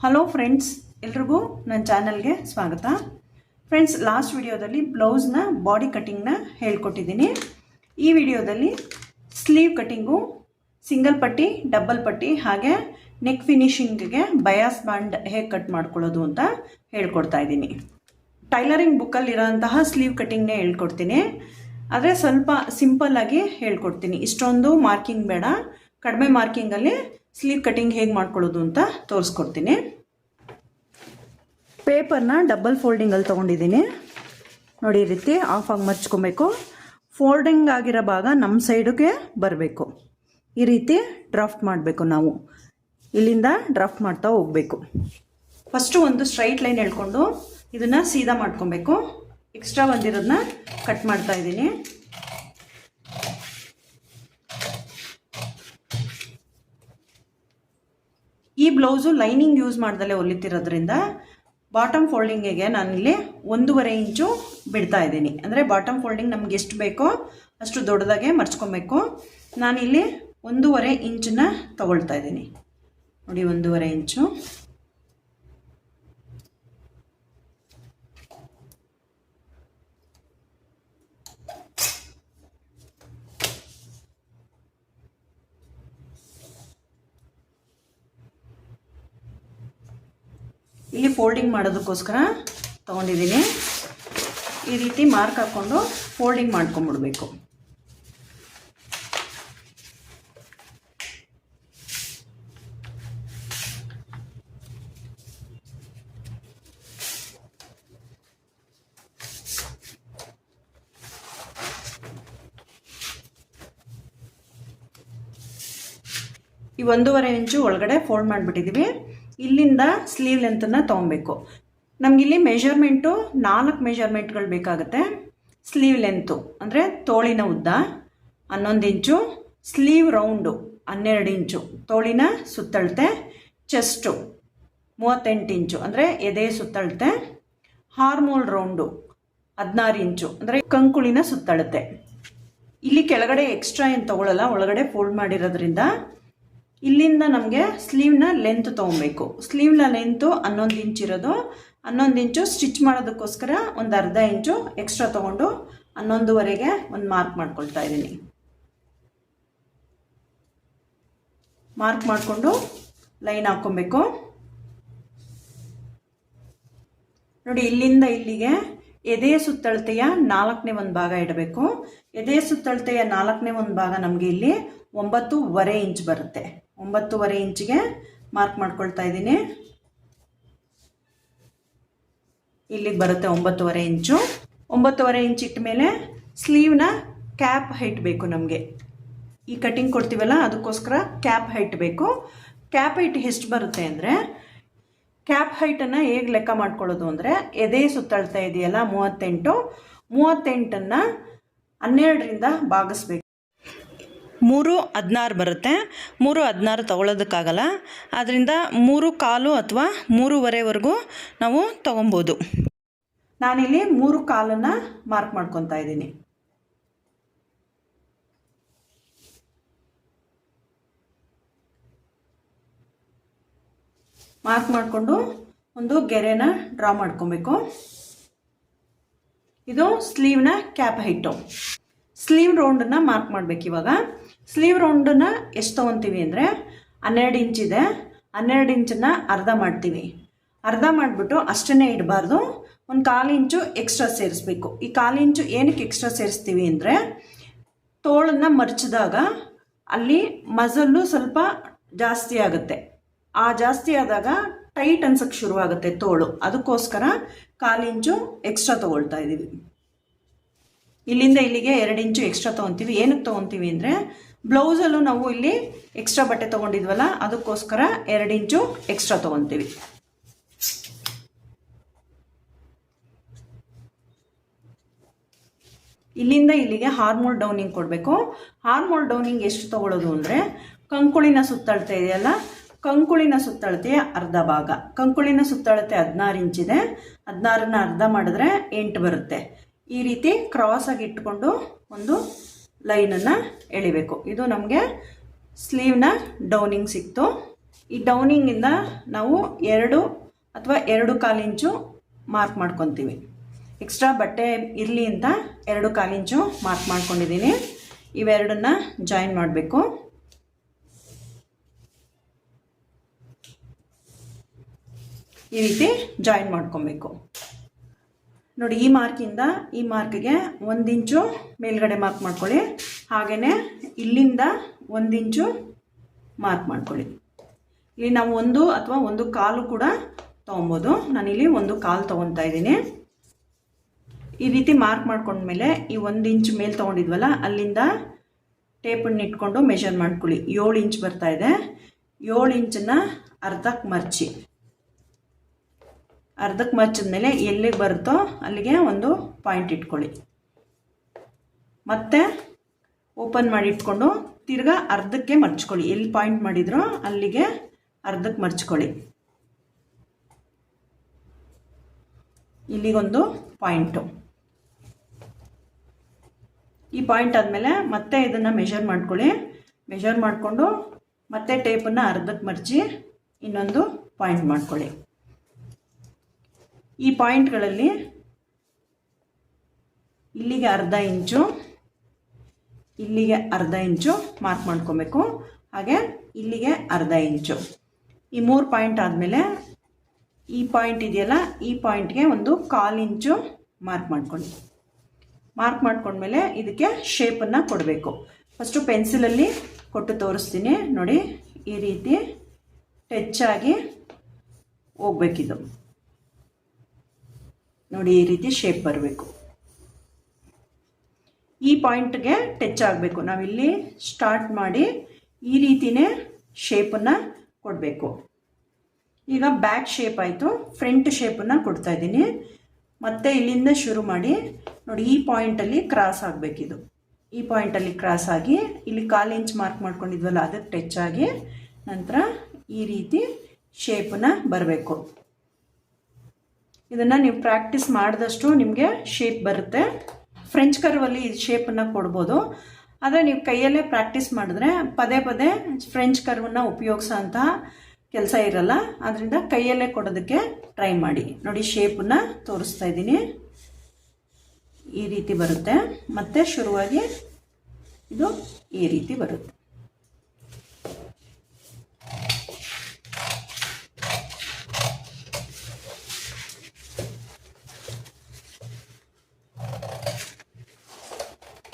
Hello friends ಎಲ್ರಿಗೂ ನನ್ನ ಚಾನಲ್ಗೆ ಸ್ವಾಗತ. ಫ್ರೆಂಡ್ಸ್ ಲಾಸ್ಟ್ ವಿಡಿಯೋದಲ್ಲಿ ಬ್ಲೌಸ್ನ ಬಾಡಿ ಕಟ್ಟಿಂಗ್ನ ಹೇಳ್ಕೊಟ್ಟಿದ್ದೀನಿ. ಈ ವಿಡಿಯೋದಲ್ಲಿ ಸ್ಲೀವ್ ಕಟ್ಟಿಂಗು ಸಿಂಗಲ್ ಪಟ್ಟಿ ಡಬಲ್ ಪಟ್ಟಿ, ಹಾಗೆ ನೆಕ್ ಫಿನಿಶಿಂಗ್ಗೆ ಬಯಾಸ್ ಬ್ಯಾಂಡ್ ಹೇಗೆ ಕಟ್ ಮಾಡ್ಕೊಳ್ಳೋದು ಅಂತ ಹೇಳ್ಕೊಡ್ತಾ ಇದ್ದೀನಿ. ಟೈಲರಿಂಗ್ ಬುಕ್ಕಲ್ಲಿರೋಂತಹ ಸ್ಲೀವ್ ಕಟ್ಟಿಂಗ್ನೇ ಹೇಳ್ಕೊಡ್ತೀನಿ. ಆದರೆ ಸ್ವಲ್ಪ ಸಿಂಪಲ್ಲಾಗಿ ಹೇಳ್ಕೊಡ್ತೀನಿ. ಇಷ್ಟೊಂದು ಮಾರ್ಕಿಂಗ್ ಬೇಡ. ಕಡಿಮೆ ಮಾರ್ಕಿಂಗಲ್ಲಿ ಸ್ಲೀವ್ ಕಟ್ಟಿಂಗ್ ಹೇಗೆ ಮಾಡ್ಕೊಳ್ಳೋದು ಅಂತ ತೋರಿಸ್ಕೊಡ್ತೀನಿ. ಪೇಪರ್ನ ಡಬಲ್ ಫೋಲ್ಡಿಂಗಲ್ಲಿ ತೊಗೊಂಡಿದ್ದೀನಿ. ನೋಡಿ, ಈ ರೀತಿ ಆಫ್ ಆಗಿ ಮರ್ಚ್ಕೊಬೇಕು. ಫೋಲ್ಡಿಂಗ್ ಆಗಿರೋ ಭಾಗ ನಮ್ಮ ಸೈಡಿಗೆ ಬರಬೇಕು. ಈ ರೀತಿ ಡ್ರಾಫ್ಟ್ ಮಾಡಬೇಕು ನಾವು. ಇಲ್ಲಿಂದ ಡ್ರಾಫ್ಟ್ ಮಾಡ್ತಾ ಹೋಗಬೇಕು. ಫಸ್ಟು ಒಂದು ಸ್ಟ್ರೈಟ್ ಲೈನ್ ಹೇಳ್ಕೊಂಡು ಇದನ್ನು ಸೀದಾ ಮಾಡ್ಕೊಬೇಕು. ಎಕ್ಸ್ಟ್ರಾ ಬಂದಿರೋದನ್ನ ಕಟ್ ಮಾಡ್ತಾ ಇದ್ದೀನಿ. ಈ ಬ್ಲೌಸು ಲೈನಿಂಗ್ ಯೂಸ್ ಮಾಡ್ದಲೇ ಹೊಲಿತಿರೋದ್ರಿಂದ ಬಾಟಮ್ ಫೋಲ್ಡಿಂಗಿಗೆ ನಾನಿಲ್ಲಿ ಒಂದೂವರೆ ಇಂಚು ಬಿಡ್ತಾ ಇದ್ದೀನಿ. ಅಂದರೆ ಬಾಟಮ್ ಫೋಲ್ಡಿಂಗ್ ನಮ್ಗೆ ಎಷ್ಟು ಬೇಕೋ ಅಷ್ಟು ದೊಡ್ಡದಾಗೆ ಮರ್ಚ್ಕೊಬೇಕು. ನಾನಿಲ್ಲಿ ಒಂದೂವರೆ ಇಂಚನ್ನ ತಗೊಳ್ತಾ ಇದ್ದೀನಿ. ನೋಡಿ, ಒಂದೂವರೆ ಇಂಚು. ಇಲ್ಲಿ ಫೋಲ್ಡಿಂಗ್ ಮಾಡೋದಕ್ಕೋಸ್ಕರ ತೊಗೊಂಡಿದ್ದೀನಿ. ಈ ರೀತಿ ಮಾರ್ಕ್ ಹಾಕ್ಕೊಂಡು ಫೋಲ್ಡಿಂಗ್ ಮಾಡ್ಕೊಂಬಿಡ್ಬೇಕು. ಈ ಒಂದೂವರೆ ಇಂಚು ಒಳಗಡೆ ಫೋಲ್ಡ್ ಮಾಡಿಬಿಟ್ಟಿದ್ದೀವಿ. ಇಲ್ಲಿಂದ ಸ್ಲೀವ್ ಲೆಂತನ್ನು ತೊಗೊಬೇಕು. ನಮಗಿಲ್ಲಿ ಮೆಷರ್ಮೆಂಟು ನಾಲ್ಕು ಮೆಷರ್ಮೆಂಟ್ಗಳು ಬೇಕಾಗುತ್ತೆ. ಸ್ಲೀವ್ ಲೆಂತು ಅಂದರೆ ತೋಳಿನ ಉದ್ದ, ಹನ್ನೊಂದು ಇಂಚು ಸ್ಲೀವ್ ರೌಂಡು ಹನ್ನೆರಡು ಇಂಚು, ತೋಳಿನ ಸುತ್ತಳತೆ ಚೆಸ್ಟು ಮೂವತ್ತೆಂಟು ಇಂಚು, ಅಂದರೆ ಎದೆ ಸುತ್ತಳತೆ ಹಾರ್ಮೋಲ್ ರೌಂಡು ಹದಿನಾರು ಇಂಚು, ಅಂದರೆ ಕಂಕುಳಿನ ಸುತ್ತಳತೆ. ಇಲ್ಲಿ ಕೆಳಗಡೆ ಎಕ್ಸ್ಟ್ರಾ ಏನು ತೊಗೊಳ್ಳಲ್ಲ ಒಳಗಡೆ ಫೋಲ್ಡ್ ಮಾಡಿರೋದ್ರಿಂದ ಇಲ್ಲಿಂದ ನಮಗೆ ಸ್ಲೀವ್ನ ಲೆಂತ್ ತೊಗೊಬೇಕು. ಸ್ಲೀವ್ನ ಲೆಂತು ಹನ್ನೊಂದು ಇಂಚ್ ಇರೋದು. ಹನ್ನೊಂದು ಇಂಚು ಸ್ಟಿಚ್ ಮಾಡೋದಕ್ಕೋಸ್ಕರ ಒಂದು ಅರ್ಧ ಇಂಚು ಎಕ್ಸ್ಟ್ರಾ ತೊಗೊಂಡು ಹನ್ನೊಂದುವರೆಗೆ ಒಂದು ಮಾರ್ಕ್ ಮಾಡ್ಕೊಳ್ತಾ ಇದ್ದೀನಿ. ಮಾರ್ಕ್ ಮಾಡಿಕೊಂಡು ಲೈನ್ ಹಾಕ್ಕೊಬೇಕು. ನೋಡಿ ಇಲ್ಲಿಂದ ಇಲ್ಲಿಗೆ ಎದೆ ಸುತ್ತಳತೆಯ ನಾಲ್ಕನೇ ಒಂದು ಭಾಗ ಇಡಬೇಕು. ಎದೆ ಸುತ್ತಳತೆಯ ನಾಲ್ಕನೇ ಒಂದು ಭಾಗ ನಮಗೆ ಇಲ್ಲಿ ಒಂಬತ್ತೂವರೆ ಇಂಚ್ ಬರುತ್ತೆ. ಒಂಬತ್ತುವರೆ ಇಂಚಿಗೆ ಮಾರ್ಕ್ ಮಾಡ್ಕೊಳ್ತಾ ಇದ್ದೀನಿ. ಇಲ್ಲಿಗೆ ಬರುತ್ತೆ ಒಂಬತ್ತುವರೆ ಇಂಚು. ಒಂಬತ್ತುವರೆ ಇಂಚ್ ಇಟ್ಟ ಮೇಲೆ ಸ್ಲೀವ್ನ ಕ್ಯಾಪ್ ಹೈಟ್ ಬೇಕು ನಮಗೆ. ಈ ಕಟಿಂಗ್ ಕೊಡ್ತೀವಲ್ಲ, ಅದಕ್ಕೋಸ್ಕರ ಕ್ಯಾಪ್ ಹೈಟ್ ಬೇಕು. ಕ್ಯಾಪ್ ಹೈಟ್ ಎಷ್ಟು ಬರುತ್ತೆ ಅಂದರೆ ಕ್ಯಾಪ್ ಹೈಟನ್ನು ಹೇಗೆ ಲೆಕ್ಕ ಮಾಡ್ಕೊಳ್ಳೋದು ಅಂದರೆ, ಎದೆ ಸುತ್ತಳ್ತಾ ಇದೆಯಲ್ಲ ಮೂವತ್ತೆಂಟು, ಮೂವತ್ತೆಂಟನ್ನು ಹನ್ನೆರಡರಿಂದ ಭಾಗಿಸ್ಬೇಕು. ಮೂರು ಹದಿನಾರು ಬರುತ್ತೆ. ಮೂರು ಹದಿನಾರು ತಗೊಳ್ಳೋದಕ್ಕಾಗಲ್ಲ. ಆದ್ದರಿಂದ ಮೂರು ಕಾಲು ಅಥವಾ ಮೂರುವರೆವರೆಗೂ ನಾವು ತೊಗೊಬೋದು. ನಾನಿಲ್ಲಿ ಮೂರು ಕಾಲನ್ನು ಮಾರ್ಕ್ ಮಾಡ್ಕೊತಾ ಇದ್ದೀನಿ. ಮಾರ್ಕ್ ಮಾಡಿಕೊಂಡು ಒಂದು ಗೆರೆನ ಡ್ರಾ ಮಾಡ್ಕೊಬೇಕು. ಇದು ಸ್ಲೀವ್ನ ಕ್ಯಾಪ್ ಹೈಟು ಸ್ಲೀವ್ ರೌಂಡನ್ನು ಮಾರ್ಕ್ ಮಾಡಬೇಕು ಇವಾಗ. ಸ್ಲೀವ್ ರೌಂಡನ್ನ ಎಷ್ಟು ತೊಗೊತೀವಿ ಅಂದರೆ ಹನ್ನೆರಡು ಇಂಚಿದೆ ಹನ್ನೆರಡು ಇಂಚನ್ನ ಅರ್ಧ ಮಾಡ್ತೀವಿ. ಅರ್ಧ ಮಾಡಿಬಿಟ್ಟು ಅಷ್ಟನ್ನೇ ಇಡಬಾರ್ದು. ಒಂದು ಕಾಲು ಇಂಚು ಎಕ್ಸ್ಟ್ರಾ ಸೇರಿಸ್ಬೇಕು. ಈ ಕಾಲು ಇಂಚು ಏನಕ್ಕೆ ಎಕ್ಸ್ಟ್ರಾ ಸೇರಿಸ್ತೀವಿ ಅಂದರೆ ತೋಳನ್ನು ಮರ್ಚಿದಾಗ ಅಲ್ಲಿ ಮಜಲ್ಲು ಸ್ವಲ್ಪ ಜಾಸ್ತಿ ಆಗುತ್ತೆ. ಆ ಜಾಸ್ತಿ ಆದಾಗ ಟೈಟ್ ಅನ್ಸಕ್ಕೆ ಶುರುವಾಗುತ್ತೆ ತೋಳು. ಅದಕ್ಕೋಸ್ಕರ ಕಾಲಿಂಚು ಎಕ್ಸ್ಟ್ರಾ ತೊಗೊಳ್ತಾ ಇದ್ದೀವಿ ಇಲ್ಲಿಂದ ಇಲ್ಲಿಗೆ ಎರಡು ಇಂಚು ಎಕ್ಸ್ಟ್ರಾ ತೊಗೊತೀವಿ. ಏನಕ್ಕೆ ತೊಗೊತೀವಿ ಅಂದರೆ ಬ್ಲೌಸಲ್ಲೂ ನಾವು ಇಲ್ಲಿ ಎಕ್ಸ್ಟ್ರಾ ಬಟ್ಟೆ ತೊಗೊಂಡಿದ್ವಲ್ಲ, ಅದಕ್ಕೋಸ್ಕರ ಎರಡು ಇಂಚು ಎಕ್ಸ್ಟ್ರಾ ತೊಗೊತೀವಿ. ಇಲ್ಲಿಂದ ಇಲ್ಲಿಗೆ ಹಾರ್ಮೋಲ್ ಡೌನಿಂಗ್ ಕೊಡಬೇಕು. ಹಾರ್ಮೋಲ್ ಡೌನಿಂಗ್ ಎಷ್ಟು ತೊಗೊಳ್ಳೋದು ಅಂದರೆ ಕಂಕುಳಿನ ಸುತ್ತಳ್ತಾ ಇದೆಯಲ್ಲ ಕಂಕುಳಿನ ಸುತ್ತಳತೆಯ ಅರ್ಧ ಭಾಗ. ಕಂಕುಳಿನ ಸುತ್ತಳತೆ ಹದಿನಾರು ಇಂಚಿದೆ ಹದಿನಾರನ್ನ ಅರ್ಧ ಮಾಡಿದ್ರೆ ಎಂಟು ಬರುತ್ತೆ. ಈ ರೀತಿ ಕ್ರಾಸ್ ಆಗಿ ಇಟ್ಕೊಂಡು ಒಂದು ಲೈನನ್ನು ಎಳಿಬೇಕು. ಇದು ನಮಗೆ ಸ್ಲೀವ್ನ ಡೌನಿಂಗ್ ಸಿಕ್ತು. ಈ ಡೌನಿಂಗಿಂದ ನಾವು ಎರಡು ಅಥವಾ ಎರಡು ಕಾಲು ಇಂಚು ಮಾರ್ಕ್ ಮಾಡ್ಕೊತೀವಿ. ಎಕ್ಸ್ಟ್ರಾ ಬಟ್ಟೆ ಇರಲಿ ಅಂತ ಎರಡು ಕಾಲು ಇಂಚು ಮಾರ್ಕ್ ಮಾಡ್ಕೊಂಡಿದ್ದೀನಿ ಇವೆರಡನ್ನ ಜಾಯಿನ್ ಮಾಡಬೇಕು. ಈ ರೀತಿ ಜಾಯಿನ್ ಮಾಡ್ಕೊಬೇಕು. ನೋಡಿ, ಈ ಮಾರ್ಕಿಂದ ಈ ಮಾರ್ಕ್ಗೆ ಒಂದು ಇಂಚು ಮೇಲ್ಗಡೆ ಮಾರ್ಕ್ ಮಾಡ್ಕೊಳ್ಳಿ. ಹಾಗೆಯೇ ಇಲ್ಲಿಂದ ಒಂದು ಇಂಚು ಮಾರ್ಕ್ ಮಾಡ್ಕೊಳ್ಳಿ. ಇಲ್ಲಿ ನಾವು ಒಂದು ಅಥವಾ ಒಂದು ಕಾಲು ಕೂಡ ತೊಗೊಬೋದು. ನಾನಿಲ್ಲಿ ಒಂದು ಕಾಲು ತೊಗೊತಾ ಇದ್ದೀನಿ. ಈ ರೀತಿ ಮಾರ್ಕ್ ಮಾಡ್ಕೊಂಡ್ಮೇಲೆ ಈ ಒಂದು ಇಂಚು ಮೇಲೆ ತೊಗೊಂಡಿದ್ವಲ್ಲ, ಅಲ್ಲಿಂದ ಟೇಪನ್ನು ಇಟ್ಕೊಂಡು ಮೆಷರ್ ಮಾಡ್ಕೊಳ್ಳಿ. ಏಳು ಇಂಚ್ ಬರ್ತಾ ಇದೆ. ಏಳು ಇಂಚನ್ನು ಅರ್ಧಕ್ಕೆ ಮರ್ಚಿ. ಅರ್ಧಕ್ಕೆ ಮರ್ಚಿದ್ಮೇಲೆ ಎಲ್ಲಿಗೆ ಬರುತ್ತೋ ಅಲ್ಲಿಗೆ ಒಂದು ಪಾಯಿಂಟ್ ಇಟ್ಕೊಳ್ಳಿ. ಮತ್ತೆ ಓಪನ್ ಮಾಡಿ ಇಟ್ಕೊಂಡು ತಿರ್ಗಾ ಅರ್ಧಕ್ಕೆ ಮರ್ಚ್ಕೊಳ್ಳಿ. ಎಲ್ಲಿ ಪಾಯಿಂಟ್ ಮಾಡಿದ್ರೋ ಅಲ್ಲಿಗೆ ಅರ್ಧಕ್ಕೆ ಮರ್ಚ್ಕೊಳ್ಳಿ. ಇಲ್ಲಿಗೊಂದು ಪಾಯಿಂಟು ಈ ಪಾಯಿಂಟ್ ಆದಮೇಲೆ ಮತ್ತೆ ಇದನ್ನು ಮೆಷರ್ ಮಾಡ್ಕೊಳ್ಳಿ. ಮೆಷರ್ ಮಾಡಿಕೊಂಡು ಮತ್ತೆ ಟೇಪನ್ನು ಅರ್ಧಕ್ಕೆ ಮರ್ಚಿ ಇನ್ನೊಂದು ಪಾಯಿಂಟ್ ಮಾಡ್ಕೊಳ್ಳಿ. ಈ ಪಾಯಿಂಟ್ಗಳಲ್ಲಿ ಇಲ್ಲಿಗೆ ಅರ್ಧ ಇಂಚು, ಇಲ್ಲಿಗೆ ಅರ್ಧ ಇಂಚು ಮಾರ್ಕ್ ಮಾಡ್ಕೋಬೇಕು. ಹಾಗೆ ಇಲ್ಲಿಗೆ ಅರ್ಧ ಇಂಚು. ಈ ಮೂರು ಪಾಯಿಂಟ್ ಆದಮೇಲೆ ಈ ಪಾಯಿಂಟ್ ಇದೆಯಲ್ಲ, ಈ ಪಾಯಿಂಟ್ಗೆ ಒಂದು ಕಾಲು ಇಂಚು ಮಾರ್ಕ್ ಮಾಡ್ಕೊಳ್ಳಿ. ಮಾರ್ಕ್ ಮಾಡ್ಕೊಂಡ್ಮೇಲೆ ಇದಕ್ಕೆ ಶೇಪನ್ನು ಕೊಡಬೇಕು. ಫಸ್ಟು ಪೆನ್ಸಿಲಲ್ಲಿ ಕೊಟ್ಟು ತೋರಿಸ್ತೀನಿ. ನೋಡಿ, ಈ ರೀತಿ ಟಚ್ ಆಗಿ ಹೋಗ್ಬೇಕಿದು. ನೋಡಿ, ಈ ರೀತಿ ಶೇಪ್ ಬರಬೇಕು. ಈ ಪಾಯಿಂಟ್ಗೆ ಟಚ್ ಆಗಬೇಕು. ನಾವಿಲ್ಲಿ ಸ್ಟಾರ್ಟ್ ಮಾಡಿ ಈ ರೀತಿನೇ ಶೇಪನ್ನು ಕೊಡಬೇಕು. ಈಗ ಬ್ಯಾಕ್ ಶೇಪ್ ಆಯಿತು. ಫ್ರಂಟ್ ಶೇಪನ್ನು ಕೊಡ್ತಾ ಇದ್ದೀನಿ. ಮತ್ತೆ ಇಲ್ಲಿಂದ ಶುರು ಮಾಡಿ, ನೋಡಿ, ಈ ಪಾಯಿಂಟಲ್ಲಿ ಕ್ರಾಸ್ ಆಗಬೇಕಿದು ಈ ಪಾಯಿಂಟಲ್ಲಿ ಕ್ರಾಸ್ ಆಗಿ, ಇಲ್ಲಿ ಕಾಲು ಇಂಚ್ ಮಾರ್ಕ್ ಮಾಡ್ಕೊಂಡಿದ್ವಲ್ಲ, ಅದಕ್ಕೆ ಟಚ್ ಆಗಿ ನಂತರ ಈ ರೀತಿ ಶೇಪನ್ನ ಬರಬೇಕು. ಇದನ್ನು ನೀವು ಪ್ರಾಕ್ಟೀಸ್ ಮಾಡಿದಷ್ಟು ನಿಮಗೆ ಶೇಪ್ ಬರುತ್ತೆ. ಫ್ರೆಂಚ್ ಕರ್ವಲ್ಲಿ ಈ ಶೇಪನ್ನು ಕೊಡ್ಬೋದು. ಆದರೆ ನೀವು ಕೈಯಲ್ಲೇ ಪ್ರಾಕ್ಟೀಸ್ ಮಾಡಿದ್ರೆ ಪದೇ ಪದೇ ಫ್ರೆಂಚ್ ಕರ್ವನ್ನ ಉಪಯೋಗಿಸೋ ಅಂತಹ ಕೆಲಸ ಇರಲ್ಲ. ಆದ್ದರಿಂದ ಕೈಯಲ್ಲೇ ಕೊಡೋದಕ್ಕೆ ಟ್ರೈ ಮಾಡಿ. ನೋಡಿ ಶೇಪನ್ನು ತೋರಿಸ್ತಾ ಇದ್ದೀನಿ. ಈ ರೀತಿ ಬರುತ್ತೆ. ಮತ್ತೆ ಶುರುವಾಗಿ ಇದು ಈ ರೀತಿ ಬರುತ್ತೆ.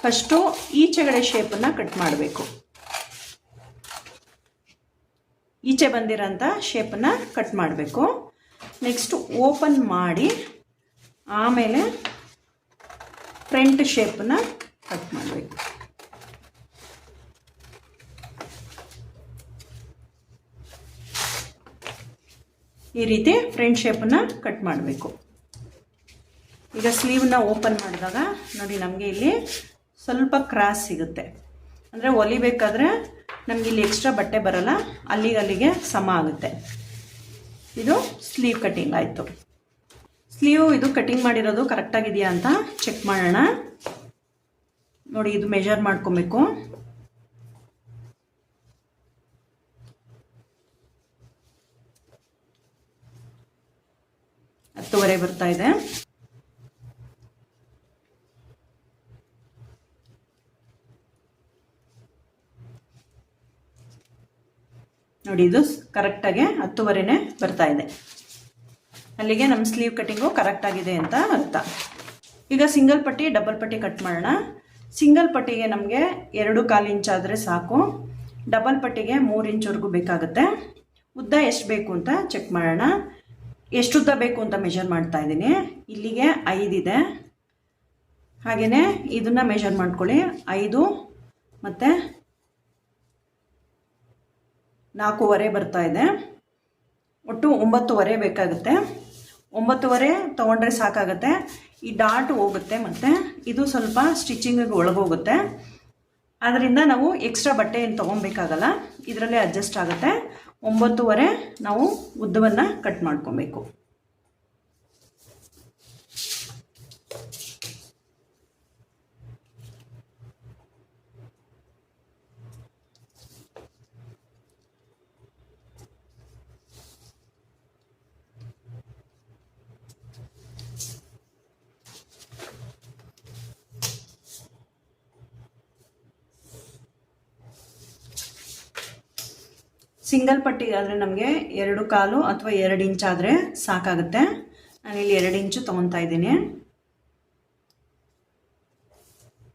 ಫಸ್ಟು ಈಚೆಗಡೆ ಶೇಪನ್ನು ಕಟ್ ಮಾಡಬೇಕು. ಈಚೆ ಬಂದಿರೋಂಥ ಶೇಪನ್ನು ಕಟ್ ಮಾಡಬೇಕು. ನೆಕ್ಸ್ಟ್ ಓಪನ್ ಮಾಡಿ ಆಮೇಲೆ ಫ್ರಂಟ್ ಶೇಪನ್ನು ಕಟ್ ಮಾಡಬೇಕು. ಈ ರೀತಿ ಫ್ರಂಟ್ ಶೇಪನ್ನು ಕಟ್ ಮಾಡಬೇಕು. ಈಗ ಸ್ಲೀವ್ನ ಓಪನ್ ಮಾಡಿದಾಗ ನೋಡಿ ನಮಗೆ ಇಲ್ಲಿ ಸ್ವಲ್ಪ ಕ್ರಾಸ್ ಸಿಗುತ್ತೆ. ಅಂದರೆ ಹೊಲಿಬೇಕಾದ್ರೆ ನಮಗೆ ಇಲ್ಲಿ ಎಕ್ಸ್ಟ್ರಾ ಬಟ್ಟೆ ಬರಲ್ಲ, ಅಲ್ಲಿಗೆ ಅಲ್ಲಿಗೆ ಸಮ ಆಗುತ್ತೆ. ಇದು ಸ್ಲೀವ್ ಕಟ್ಟಿಂಗ್ ಆಯಿತು. ಸ್ಲೀವ್ ಇದು ಕಟಿಂಗ್ ಮಾಡಿರೋದು ಕರೆಕ್ಟಾಗಿದೆಯಾ ಅಂತ ಚೆಕ್ ಮಾಡೋಣ. ನೋಡಿ, ಇದು ಮೆಜರ್ ಮಾಡ್ಕೊಬೇಕು. ಹತ್ತುವರೆ ಬರ್ತಾ ಇದೆ. ನೋಡಿ, ಇದು ಕರೆಕ್ಟಾಗಿ ಹತ್ತುವರೆನೇ ಬರ್ತಾ ಇದೆ. ಅಲ್ಲಿಗೆ ನಮ್ಮ ಸ್ಲೀವ್ ಕಟ್ಟಿಂಗು ಕರೆಕ್ಟಾಗಿದೆ ಅಂತ ಅರ್ಥ. ಈಗ ಸಿಂಗಲ್ ಪಟ್ಟಿ ಡಬಲ್ ಪಟ್ಟಿ ಕಟ್ ಮಾಡೋಣ. ಸಿಂಗಲ್ ಪಟ್ಟಿಗೆ ನಮಗೆ ಎರಡು ಕಾಲು ಇಂಚ್ ಆದರೆ ಸಾಕು. ಡಬಲ್ ಪಟ್ಟಿಗೆ ಮೂರು ಇಂಚ್ವರೆಗೂ ಬೇಕಾಗುತ್ತೆ. ಉದ್ದ ಎಷ್ಟು ಬೇಕು ಅಂತ ಚೆಕ್ ಮಾಡೋಣ. ಎಷ್ಟು ಉದ್ದ ಬೇಕು ಅಂತ ಮೆಷರ್ ಮಾಡ್ತಾ ಇದ್ದೀನಿ. ಇಲ್ಲಿಗೆ ಐದಿದೆ ಹಾಗೆಯೇ ಇದನ್ನು ಮೆಷರ್ ಮಾಡ್ಕೊಳ್ಳಿ. ಐದು ಮತ್ತು ನಾಲ್ಕೂವರೆ ಬರ್ತಾ ಇದೆ. ಒಟ್ಟು ಒಂಬತ್ತುವರೆ ಬೇಕಾಗುತ್ತೆ. ಒಂಬತ್ತುವರೆ ತೊಗೊಂಡ್ರೆ ಸಾಕಾಗುತ್ತೆ. ಈ ಡಾಟ್ ಹೋಗುತ್ತೆ ಮತ್ತು. ಇದು ಸ್ವಲ್ಪ ಸ್ಟಿಚಿಂಗಿಗೆ ಒಳಗೋಗುತ್ತೆ. ಆದ್ದರಿಂದ ನಾವು ಎಕ್ಸ್ಟ್ರಾ ಬಟ್ಟೆ ಏನು ತೊಗೊಬೇಕಾಗಲ್ಲ. ಇದರಲ್ಲೇ ಅಡ್ಜಸ್ಟ್ ಆಗುತ್ತೆ. ಒಂಬತ್ತುವರೆ ನಾವು ಉದ್ದವನ್ನು ಕಟ್ ಮಾಡ್ಕೊಬೇಕು. ಸಿಂಗಲ್ ಪಟ್ಟಿ ಆದರೆ ನಮಗೆ ಎರಡು ಕಾಲು ಅಥವಾ ಎರಡು ಇಂಚ್ ಆದರೆ ಸಾಕಾಗುತ್ತೆ. ನಾನಿಲ್ಲಿ ಎರಡು ಇಂಚು ತೊಗೊತಾ ಇದ್ದೀನಿ.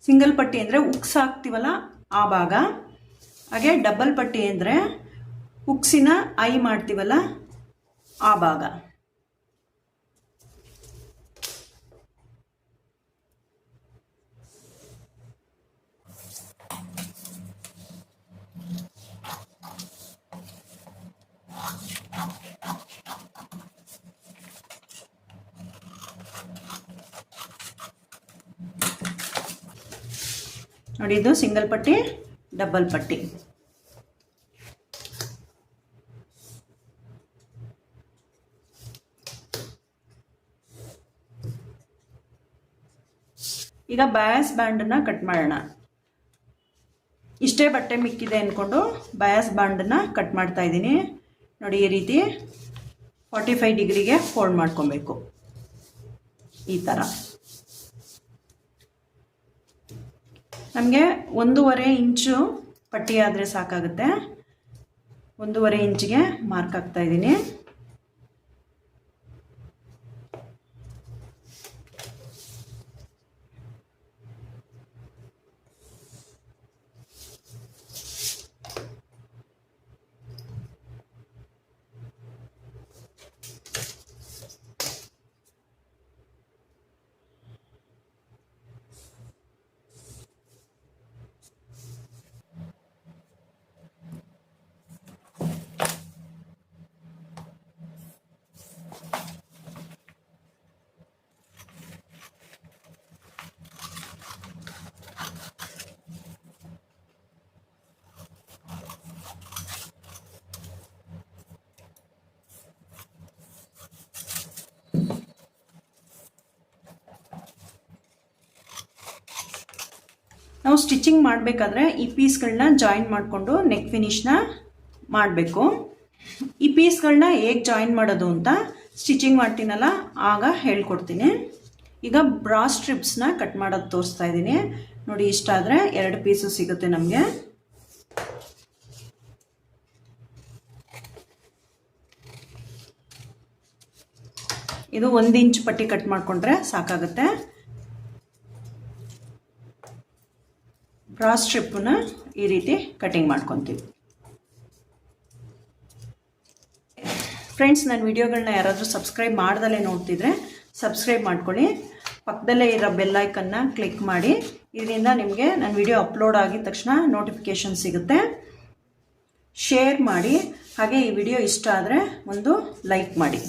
ಸಿಂಗಲ್ ಪಟ್ಟಿ ಅಂದರೆ ಉಕ್ಸ್ ಹಾಕ್ತೀವಲ್ಲ ಆ ಭಾಗ. ಹಾಗೆ ಡಬಲ್ ಪಟ್ಟಿ ಅಂದರೆ ಉಕ್ಸಿನ ಐ ಮಾಡ್ತೀವಲ್ಲ ಆ ಭಾಗ. ನೋಡಿ, ಇದು ಸಿಂಗಲ್ ಪಟ್ಟಿ ಡಬಲ್ ಪಟ್ಟಿ. ಈಗ ಬಯಾಸ್ ಬ್ಯಾಂಡನ್ನ ಕಟ್ ಮಾಡೋಣ. ಇಷ್ಟೇ ಬಟ್ಟೆ ಮಿಕ್ಕಿದೆ ಅಂದ್ಕೊಂಡು ಬಯಾಸ್ ಬ್ಯಾಂಡನ್ನ ಕಟ್ ಮಾಡ್ತಾ ಇದ್ದೀನಿ. ನೋಡಿ, ಈ ರೀತಿ ಫಾರ್ಟಿ ಫೈವ್ ಡಿಗ್ರಿಗೆ ಫೋಲ್ಡ್ ಮಾಡ್ಕೊಬೇಕು. ಈ ಥರ ನಮಗೆ ಒಂದೂವರೆ ಇಂಚು ಪಟ್ಟಿ ಆದರೆ ಸಾಕಾಗುತ್ತೆ. ಒಂದೂವರೆ ಇಂಚಿಗೆ ಮಾರ್ಕ್ ಹಾಕ್ತಾ ನಾವು ಸ್ಟಿಚಿಂಗ್ ಮಾಡಬೇಕಾದ್ರೆ ಈ ಪೀಸ್ಗಳನ್ನ ಜಾಯಿನ್ ಮಾಡಿಕೊಂಡು ನೆಕ್ ಫಿನಿಶ್ನ ಮಾಡಬೇಕು. ಈ ಪೀಸ್ಗಳನ್ನ ಹೇಗೆ ಜಾಯಿನ್ ಮಾಡೋದು ಅಂತ ಸ್ಟಿಚಿಂಗ್ ಮಾಡ್ತೀನಲ್ಲ, ಆಗ ಹೇಳ್ಕೊಡ್ತೀನಿ. ಈಗ ಬ್ರಾ ಸ್ಟ್ರಿಪ್ಸ್ನ ಕಟ್ ಮಾಡೋದು ತೋರಿಸ್ತಾ ಇದ್ದೀನಿ. ನೋಡಿ, ಇಷ್ಟ ಆದರೆ ಎರಡು ಪೀಸು ಸಿಗುತ್ತೆ ನಮಗೆ. ಇದು ಒಂದು ಇಂಚ್ ಪಟ್ಟಿ ಕಟ್ ಮಾಡಿಕೊಂಡ್ರೆ ಸಾಕಾಗುತ್ತೆ. ಬ್ರಾ ಸ್ಟ್ರಿಪ್ಪನ್ನ ಈ ರೀತಿ ಕಟ್ಟಿಂಗ್ ಮಾಡ್ಕೊತೀವಿ. ಫ್ರೆಂಡ್ಸ್ ನನ್ನ ವಿಡಿಯೋಗಳನ್ನ ಯಾರಾದರೂ ಸಬ್ಸ್ಕ್ರೈಬ್ ಮಾಡ್ದಲೇ ನೋಡ್ತಿದ್ರೆ ಸಬ್ಸ್ಕ್ರೈಬ್ ಮಾಡ್ಕೊಳ್ಳಿ. ಪಕ್ಕದಲ್ಲೇ ಇರೋ ಬೆಲ್ಲೈಕನ್ನ ಕ್ಲಿಕ್ ಮಾಡಿ. ಇದರಿಂದ ನಿಮಗೆ ನನ್ನ ವಿಡಿಯೋ ಅಪ್ಲೋಡ್ ಆಗಿದ ತಕ್ಷಣ ನೋಟಿಫಿಕೇಷನ್ ಸಿಗುತ್ತೆ. ಶೇರ್ ಮಾಡಿ. ಹಾಗೆ ಈ ವಿಡಿಯೋ ಇಷ್ಟ ಆದರೆ ಒಂದು ಲೈಕ್ ಮಾಡಿ.